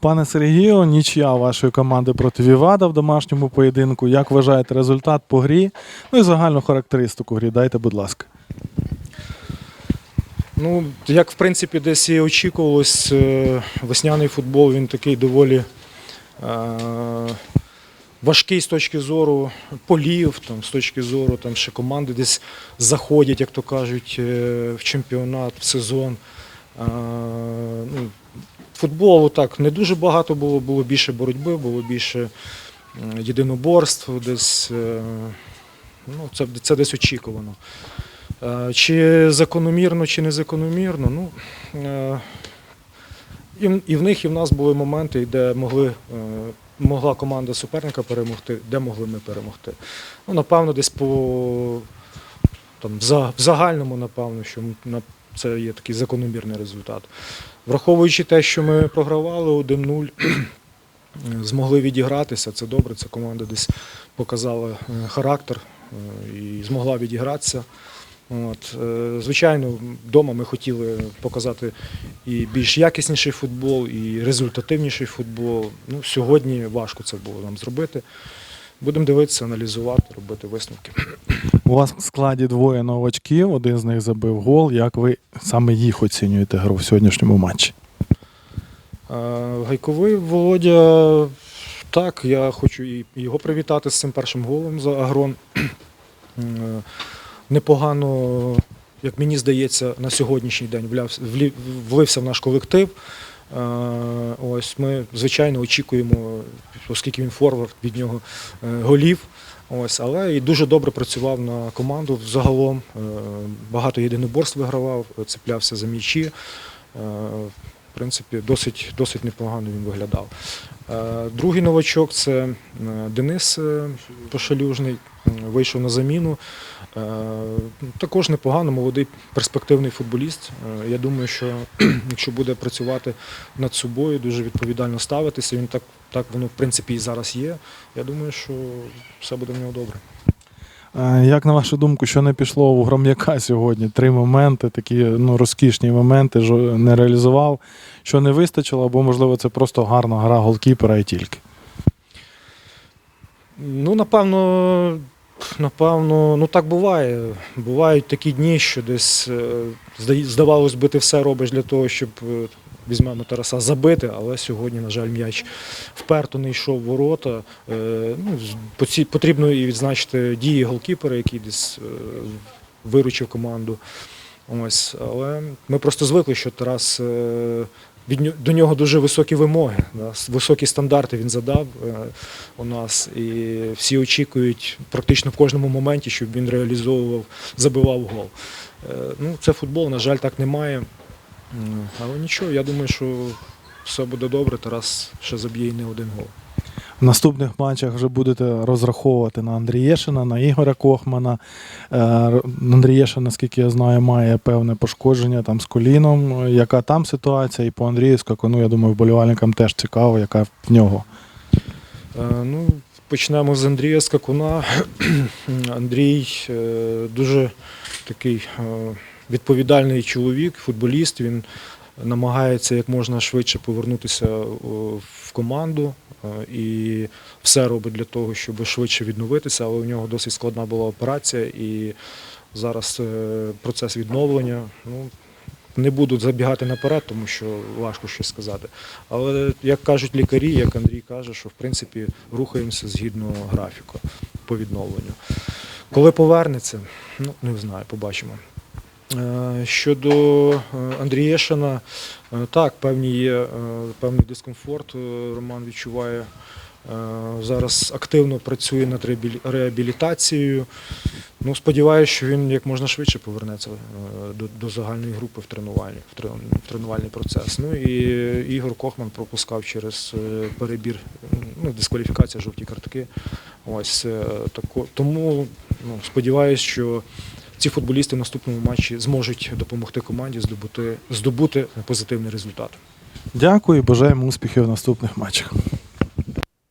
Пане Сергію, нічия вашої команди проти Вівада в домашньому поєдинку. Як вважаєте результат по грі? Ну і загальну характеристику грі дайте, будь ласка. Ну, як в принципі десь і очікувалось, е, весняний футбол він такий доволі е, важкий з точки зору полів, там, з точки зору там, ще команди десь заходять, як то кажуть, е, в чемпіонат, в сезон. Ну, футболу так не дуже багато було, було більше боротьби, було більше єдиноборств, десь, е, ну, це, це десь очікувано. Е, Чи закономірно, чи не закономірно. Ну, е, і, в- них, і в нас були моменти, де могли, могла команда суперника перемогти, де могли ми перемогти. Ну, напевно, десь по там, в загальному, напевно, що це є такий закономірний результат. Враховуючи те, що ми програвали 1-0, е, змогли відігратися, це добре. Ця команда десь показала е, характер е, і змогла відігратися. От, е, звичайно, вдома ми хотіли показати і більш якісніший футбол, і результативніший футбол. Ну, сьогодні важко це було нам зробити. Будемо дивитися, аналізувати, робити висновки. У вас в складі двоє новачків, один з них забив гол. Як ви саме їх оцінюєте гру в сьогоднішньому матчі? Е, Гайковий Володя, так, я хочу і його привітати з цим першим голом за Агрон. Е, Непогано, як мені здається, на сьогоднішній день влився в наш колектив. Е, Ось ми, звичайно, очікуємо, оскільки він форвард від нього е, голів. Ось, але і дуже добре працював на команду загалом. Е, Багато єдиноборств вигравав, цеплявся за м'ячі. Принципі, досить, досить непогано він виглядав. Е, Другий новачок це е, Денис е, Пошалюжний, вийшов на заміну. Також непогано, молодий перспективний футболіст. Я думаю, що якщо буде працювати над собою, дуже відповідально ставитися, він так, так воно в принципі і зараз є. Я думаю, що все буде в нього добре. Е, Як на вашу думку, що не пішло у Гром'яка сьогодні? Три моменти, такі ну, розкішні моменти, жо- не реалізував, що не вистачило, або, можливо, це просто гарна гра голкіпера і тільки. Ну, напевно, напевно, ну так буває. Бувають такі дні, що десь е, зда- здавалось би, ти все робиш для того, щоб е, візьмемо Тараса забити, але сьогодні, на жаль, м'яч вперто не йшов в ворота. Е, Ну, потрібно і відзначити дії голкіпера, який десь е, виручив команду. Ось, але ми просто звикли, що Тарас е, від до нього дуже високі вимоги, да, високі стандарти він задав у нас, і всі очікують практично в кожному моменті, щоб він реалізовував, забивав гол. Ну, це футбол, на жаль, так немає. Але нічого, я думаю, що все буде добре. Тарас ще заб'є і не один гол. В наступних матчах вже будете розраховувати на Андрієшина, на Ігоря Кохмана. Е, Андрієшин, наскільки я знаю, має певне пошкодження там з коліном. Яка там ситуація? І по Андрію Скакуну, я думаю, вболівальникам теж цікаво, яка в нього. Е, Ну, почнемо з Андрія Скакуна. Андрій е, дуже такий відповідальний чоловік, футболіст. Він намагається як можна швидше повернутися в команду е, і все робить для того, щоб швидше відновитися, але у нього досить складна була операція і зараз е, процес відновлення. Ну, не буду забігати наперед, тому що важко щось сказати. Але як кажуть лікарі, як Андрій каже, що в принципі рухаємося згідно графіку по відновленню. Коли повернеться, ну не знаю, побачимо. Е, Щодо е, Андрієшина, е, так, певні є певний дискомфорт. Роман відчуває. Зараз активно працює над реабілітацією. Ну, сподіваюся, що він як можна швидше повернеться до, до загальної групи в тренувальний, в трен- в тренувальний процес. Ну і Ігор Кохман пропускав через перебір, ну, дискваліфікація, жовті картки. Ось тако, тому ну, сподіваюся, що ці футболісти в наступному матчі зможуть допомогти команді здобути, здобути позитивний результат. Дякую бажаємо успіхів в наступних матчах.